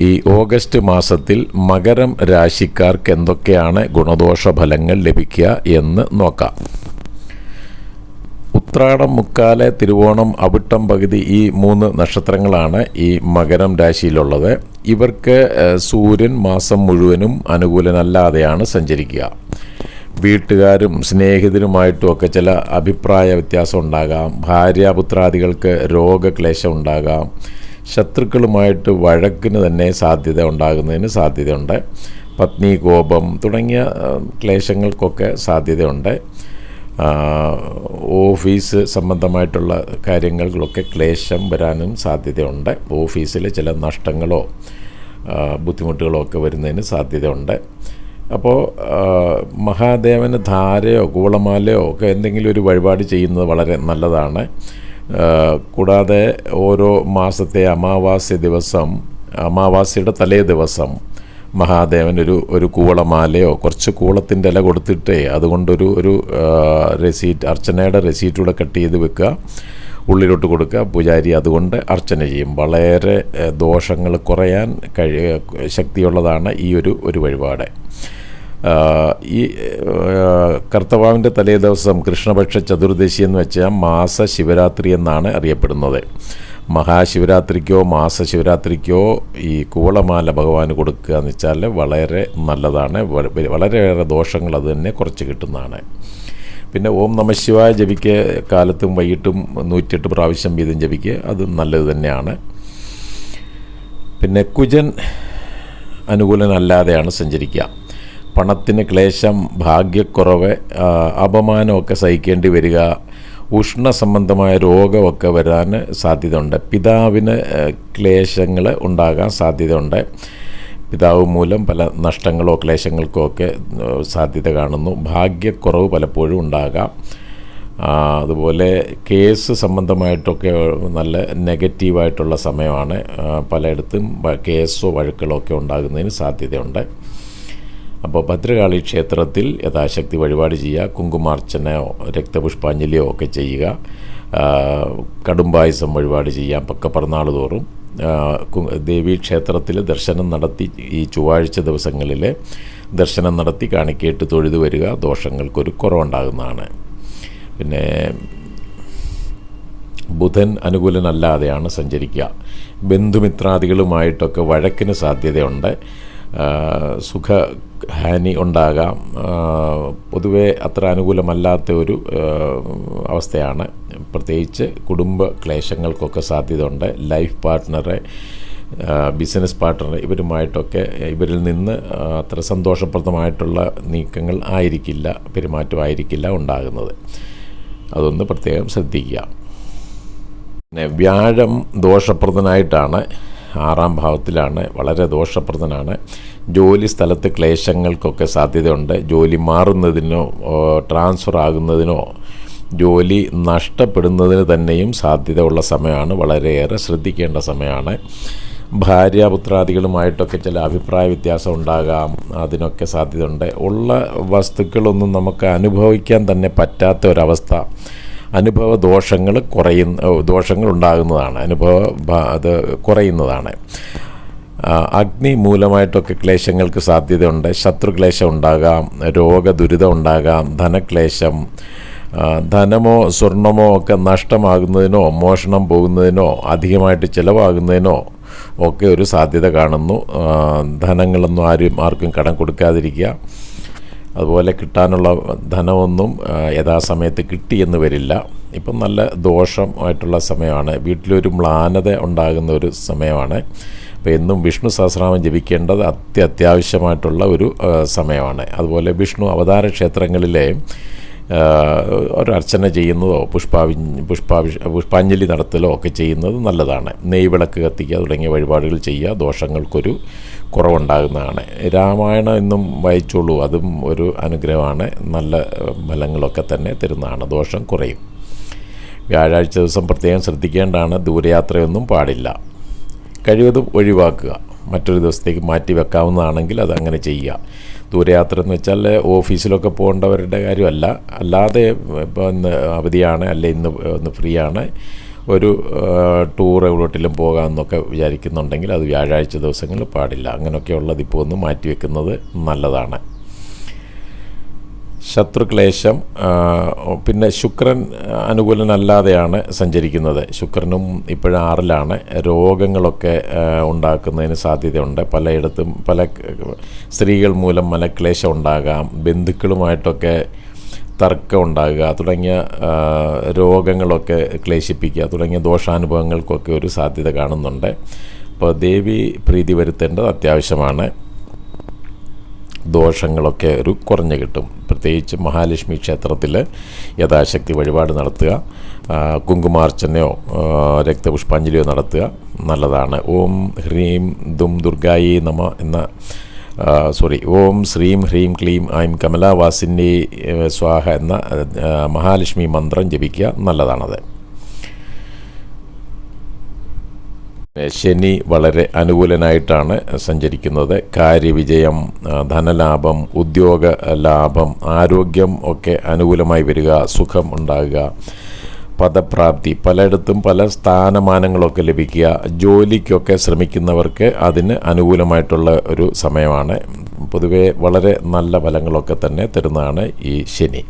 ഈ ഓഗസ്റ്റ് മാസത്തിൽ മകരം രാശിക്കാർക്ക് എന്തൊക്കെയാണ് ഗുണദോഷ ഫലങ്ങൾ ലഭിക്കുക എന്ന് നോക്കാം. ഉത്രാടം മുക്കാല തിരുവോണം അവിട്ടം പകുതി ഈ മൂന്ന് നക്ഷത്രങ്ങളാണ് ഈ മകരം രാശിയിലുള്ളത്. ഇവർക്ക് സൂര്യൻ മാസം മുഴുവനും അനുകൂലനല്ലാതെയാണ് സഞ്ചരിക്കുക. വീട്ടുകാരും സ്നേഹിതരുമായിട്ടും ഒക്കെ ചില അഭിപ്രായ വ്യത്യാസം ഉണ്ടാകാം. ഭാര്യാപുത്രാദികൾക്ക് രോഗക്ലേശം ഉണ്ടാകാം. ശത്രുക്കളുമായിട്ട് വഴക്കിന് തന്നെ സാധ്യത ഉണ്ടാകുന്നതിന് സാധ്യതയുണ്ട്. പത്നി കോപം തുടങ്ങിയ ക്ലേശങ്ങൾക്കൊക്കെ സാധ്യതയുണ്ട്. ഓഫീസ് സംബന്ധമായിട്ടുള്ള കാര്യങ്ങളിലൊക്കെ ക്ലേശം വരാനും സാധ്യതയുണ്ട്. ഓഫീസിലെ ചില നഷ്ടങ്ങളോ ബുദ്ധിമുട്ടുകളോ ഒക്കെ വരുന്നതിന് സാധ്യതയുണ്ട്. അപ്പോൾ മഹാദേവന് ധാരയോ കൂളമാലയോ ഒക്കെ എന്തെങ്കിലും ഒരു വഴിപാട് ചെയ്യുന്നത് വളരെ നല്ലതാണ്. കൂടാതെ ഓരോ മാസത്തെ അമാവാസ്യ ദിവസം അമാവാസ്യയുടെ തലേ ദിവസം മഹാദേവൻ ഒരു കൂവളമാലയോ കുറച്ച് കൂളത്തിന്റെ ഇല കൊടുത്തിട്ടേ അതുകൊണ്ടൊരു ഒരു റെസീറ്റ് അർച്ചനയുടെ റെസീറ്റൂടെ കട്ട് ചെയ്ത് വെക്കുക. ഉള്ളിലോട്ട് കൊടുക്കുക. പൂജാരി അതുകൊണ്ട് അർച്ചന ചെയ്യും. വളരെ ദോഷങ്ങൾ കുറയാൻ കഴി ശക്തിയുള്ളതാണ് ഈ ഒരു ഒരു വഴിപാട്. ഈ കർത്തവാവിന്റെ തലേ ദിവസം കൃഷ്ണപക്ഷ ചതുർദശി എന്ന് വെച്ചാൽ മാസ ശിവരാത്രി എന്നാണ് അറിയപ്പെടുന്നത്. മഹാശിവരാത്രിക്കോ മാസശിവരാത്രിക്കോ ഈ കൂവളമാല ഭഗവാന് കൊടുക്കുക എന്ന് വെച്ചാൽ വളരെ നല്ലതാണ്. വളരെയേറെ ദോഷങ്ങൾ അത് തന്നെ കുറച്ച് കിട്ടുന്നതാണ്. പിന്നെ ഓം നമ ശിവായ ജപിക്ക് കാലത്തും വൈകിട്ടും നൂറ്റിയെട്ട് പ്രാവശ്യം വീതം ജപിക്ക് അത് നല്ലത് തന്നെയാണ്. പിന്നെ കുജൻ അനുകൂലനല്ലാതെയാണ് സഞ്ചരിക്കുക. പണത്തിന് ക്ലേശം ഭാഗ്യക്കുറവ് അപമാനമൊക്കെ സഹിക്കേണ്ടി വരിക ഉഷ്ണ സംബന്ധമായ രോഗമൊക്കെ വരാൻ സാധ്യതയുണ്ട്. പിതാവിന് ക്ലേശങ്ങൾ ഉണ്ടാകാൻ സാധ്യതയുണ്ട്. പിതാവ് മൂലം പല നഷ്ടങ്ങളോ ക്ലേശങ്ങൾക്കോ ഒക്കെ സാധ്യത കാണുന്നു. ഭാഗ്യക്കുറവ് പലപ്പോഴും ഉണ്ടാകാം. അതുപോലെ കേസ് സംബന്ധമായിട്ടൊക്കെ നല്ല നെഗറ്റീവായിട്ടുള്ള സമയമാണ് പലയിടത്തും കേസോ വഴക്കുകളോ ഒക്കെ ഉണ്ടാകുന്നതിന് സാധ്യതയുണ്ട്. അപ്പോൾ ഭദ്രകാളി ക്ഷേത്രത്തിൽ യഥാശക്തി വഴിപാട് ചെയ്യുക കുങ്കുമാർച്ചനയോ രക്തപുഷ്പാഞ്ജലിയോ ഒക്കെ ചെയ്യുക കടുംപായസം വഴിപാട് ചെയ്യാം പക്കപ്പറന്നാൾ തോറും. ദേവീക്ഷേത്രത്തിൽ ദേവീ ക്ഷേത്രത്തിൽ ദർശനം നടത്തി ഈ ചൊവ്വാഴ്ച ദിവസങ്ങളിൽ ദർശനം നടത്തി കാണിക്കേട്ട് തൊഴുതു വരിക ദോഷങ്ങൾക്കൊരു കുറവുണ്ടാകുന്നതാണ്. പിന്നെ ബുധൻ അനുകൂലനല്ലാതെയാണ് സഞ്ചരിക്കുക. ബന്ധുമിത്രാദികളുമായിട്ടൊക്കെ വഴക്കിന് സാധ്യതയുണ്ട്. ആ, സുഖഹാനി ഉണ്ടാകാം. പൊതുവെ അത്ര അനുകൂലമല്ലാത്ത ഒരു അവസ്ഥയാണ്. പ്രത്യേകിച്ച് കുടുംബ ക്ലേശങ്ങൾക്കൊക്കെ സാധ്യത ഉണ്ട് ലൈഫ് പാർട്ട്ണറെ ബിസിനസ് പാർട്ട്ണർ ഇവരുമായിട്ടൊക്കെ ഇവരിൽ നിന്ന് അത്ര സന്തോഷപ്രദമായിട്ടുള്ള നീക്കങ്ങൾ ആയിരിക്കില്ല പെരുമാറ്റമായിരിക്കില്ല ഉണ്ടാകുന്നത്. അതൊന്ന് പ്രത്യേകം ശ്രദ്ധിക്കുക. പിന്നെ വ്യാഴം ദോഷപ്രദനായിട്ടാണ് ആറാം ഭാവത്തിലാണ് വളരെ ദോഷപ്രദനാണ്. ജോലി സ്ഥലത്ത് ക്ലേശങ്ങൾക്കൊക്കെ സാധ്യതയുണ്ട്. ജോലി മാറുന്നതിനോ ട്രാൻസ്ഫർ ആകുന്നതിനോ ജോലി നഷ്ടപ്പെടുന്നതിന് തന്നെയും സാധ്യത ഉള്ള സമയമാണ്. വളരെയേറെ ശ്രദ്ധിക്കേണ്ട സമയമാണ്. ഭാര്യ പുത്രാദികളുമായിട്ടൊക്കെ ചില അഭിപ്രായ വ്യത്യാസം ഉണ്ടാകാം. അതിനൊക്കെ സാധ്യതയുണ്ട്. ഉള്ള വസ്തുക്കളൊന്നും നമുക്ക് അനുഭവിക്കാൻ തന്നെ പറ്റാത്ത ഒരവസ്ഥ. അനുഭവ ദോഷങ്ങൾ കുറയുന്ന ദോഷങ്ങൾ ഉണ്ടാകുന്നതാണ് അനുഭവ അത് കുറയുന്നതാണ്. അഗ്നി മൂലമായിട്ടൊക്കെ ക്ലേശങ്ങൾക്ക് സാധ്യതയുണ്ട്. ശത്രുക്ലേശം ഉണ്ടാകാം രോഗദുരിതം ഉണ്ടാകാം ധനക്ലേശം ധനമോ സ്വർണമോ ഒക്കെ നഷ്ടമാകുന്നതിനോ മോഷണം പോകുന്നതിനോ അധികമായിട്ട് ചിലവാകുന്നതിനോ ഒക്കെ ഒരു സാധ്യത കാണുന്നു. ധനങ്ങളൊന്നും ആരും ആർക്കും കടം കൊടുക്കാതിരിക്കുക. അതുപോലെ കിട്ടാനുള്ള ധനമൊന്നും യഥാസമയത്ത് കിട്ടിയെന്ന് വരില്ല. ഇപ്പം നല്ല ദോഷമായിട്ടുള്ള സമയമാണ്. വീട്ടിലൊരു മ്ലാനത ഉണ്ടാകുന്ന ഒരു സമയമാണ്. അപ്പോൾ എന്നും വിഷ്ണു സഹസ്രനാമം ജപിക്കേണ്ടത് അത്യത്യാവശ്യമായിട്ടുള്ള ഒരു സമയമാണ്. അതുപോലെ വിഷ്ണു അവതാര ക്ഷേത്രങ്ങളിലെ ആ, ഒരു അർച്ചന ചെയ്യുന്നതോ പുഷ്പാവി പുഷ്പാഭിഷ പുഷ്പാഞ്ജലി നടത്തലോ ഒക്കെ ചെയ്യുന്നത് നല്ലതാണ്. നെയ് വിളക്ക് കത്തിക്കുക തുടങ്ങിയ വഴിപാടുകൾ ചെയ്യുക ദോഷങ്ങൾക്കൊരു കുറവുണ്ടാകുന്നതാണ്. രാമായണം എന്നും വായിച്ചോളൂ അതും ഒരു അനുഗ്രഹമാണ്. നല്ല ഫലങ്ങളൊക്കെ തന്നെ തരുന്നതാണ്. ദോഷം കുറയും. വ്യാഴാഴ്ച ദിവസം പ്രത്യേകം ശ്രദ്ധിക്കേണ്ടതാണ് ദൂരയാത്രയൊന്നും പാടില്ല. കഴിവതും ഒഴിവാക്കുക. മറ്റൊരു ദിവസത്തേക്ക് മാറ്റി വെക്കാവുന്നതാണെങ്കിൽ അത് അങ്ങനെ ചെയ്യുക. ദൂരയാത്ര എന്ന് വെച്ചാൽ ഓഫീസിലൊക്കെ പോകേണ്ടവരുടെ കാര്യമല്ല. അല്ലാതെ ഇപ്പോൾ ഇന്ന് അവധിയാണ് അല്ലെ ഇന്ന് ഒന്ന് ഫ്രീ ആണ് ഒരു ടൂർ എവിടോട്ടിലും പോകാമെന്നൊക്കെ വിചാരിക്കുന്നുണ്ടെങ്കിൽ അത് വ്യാഴാഴ്ച ദിവസങ്ങളിൽ പാടില്ല. അങ്ങനെയൊക്കെയുള്ളത് ഇപ്പോൾ ഒന്ന് മാറ്റിവെക്കുന്നത് നല്ലതാണ്. ശത്രുക്ലേശം പിന്നെ ശുക്രൻ അനുകൂലനല്ലാതെയാണ് സഞ്ചരിക്കുന്നത്. ശുക്രനും ഇപ്പോഴും ആറിലാണ്. രോഗങ്ങളൊക്കെ ഉണ്ടാക്കുന്നതിന് സാധ്യതയുണ്ട്. പലയിടത്തും പല സ്ത്രീകൾ മൂലം മനക്ലേശം ഉണ്ടാകാം. ബന്ധുക്കളുമായിട്ടൊക്കെ തർക്കം ഉണ്ടാകുക തുടങ്ങിയ രോഗങ്ങളൊക്കെ ക്ലേശിപ്പിക്കുക തുടങ്ങിയ ദോഷാനുഭവങ്ങൾക്കൊക്കെ ഒരു സാധ്യത കാണുന്നുണ്ട്. അപ്പോൾ ദേവി പ്രീതി വരുത്തേണ്ടത് അത്യാവശ്യമാണ്. ദോഷങ്ങളൊക്കെ ഒരു കുറഞ്ഞു കിട്ടും. പ്രത്യേകിച്ച് മഹാലക്ഷ്മി ക്ഷേത്രത്തിൽ യഥാശക്തി വഴിപാട് നടത്തുക കുങ്കുമാർച്ചനയോ രക്തപുഷ്പാഞ്ജലിയോ നടത്തുക നല്ലതാണ്. ഓം ഹ്രീം ദും ദുർഗായി നമ എന്ന സോറി ഓം ശ്രീം ഹ്രീം ക്ലീം ഐം കമലാവാസിന്റെ സ്വാഹ എന്ന മഹാലക്ഷ്മി മന്ത്രം ജപിക്കുക നല്ലതാണത്. ശനി വളരെ അനുകൂലനായിട്ടാണ് സഞ്ചരിക്കുന്നത്. കാര്യവിജയം ധനലാഭം ഉദ്യോഗ ലാഭം ആരോഗ്യം ഒക്കെ അനുകൂലമായി വരിക സുഖം ഉണ്ടാകുക പദപ്രാപ്തി പലയിടത്തും പല സ്ഥാനമാനങ്ങളൊക്കെ ലഭിക്കുക ജോലിക്കൊക്കെ ശ്രമിക്കുന്നവർക്ക് അതിന് അനുകൂലമായിട്ടുള്ള ഒരു സമയമാണ്. പൊതുവേ വളരെ നല്ല ഫലങ്ങളൊക്കെ തന്നെ തരുന്നതാണ് ഈ ശനി.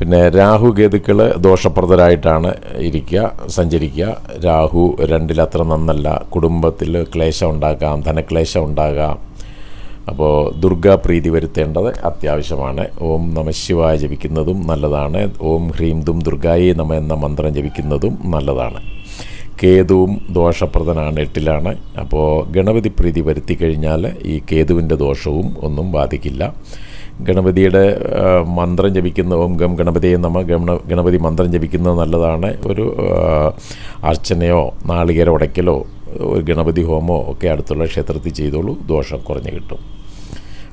പിന്നെ രാഹു കേതുക്കൾ ദോഷപ്രദരായിട്ടാണ് ഇരിക്കുക സഞ്ചരിക്കുക. രാഹു രണ്ടിലത്ര നന്നല്ല. കുടുംബത്തിൽ ക്ലേശം ഉണ്ടാക്കാം ധനക്ലേശം ഉണ്ടാകാം. അപ്പോൾ ദുർഗാപ്രീതി വരുത്തേണ്ടത് അത്യാവശ്യമാണ്. ഓം നമ ശിവായ ജപിക്കുന്നതും നല്ലതാണ്. ഓം ഹ്രീം ദും ദുർഗായേ നമ എന്ന മന്ത്രം ജപിക്കുന്നതും നല്ലതാണ്. കേതുവും ദോഷപ്രദനാണ് എട്ടിലാണ്. അപ്പോൾ ഗണപതി പ്രീതി വരുത്തി കഴിഞ്ഞാൽ ഈ കേതുവിന്റെ ദോഷവും ഒന്നും ബാധിക്കില്ല. ഗണപതിയുടെ മന്ത്രം ജപിക്കുന്ന ഓം ഗം ഗണപതിയെ നമ്മൾ ഗണ ഗണപതി മന്ത്രം ജപിക്കുന്നത് നല്ലതാണ്. ഒരു അർച്ചനയോ നാളികേര ഉടയ്ക്കലോ ഒരു ഗണപതി ഹോമോ ഒക്കെ അടുത്തുള്ള ക്ഷേത്രത്തിൽ ചെയ്തോളൂ. ദോഷം കുറഞ്ഞു കിട്ടും.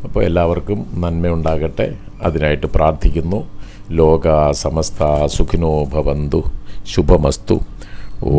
അപ്പോൾ എല്ലാവർക്കും നന്മയുണ്ടാകട്ടെ അതിനായിട്ട് പ്രാർത്ഥിക്കുന്നു. ലോക സമസ്ത സുഖിനോ ഭവന്തു. ശുഭമസ്തു. ഓ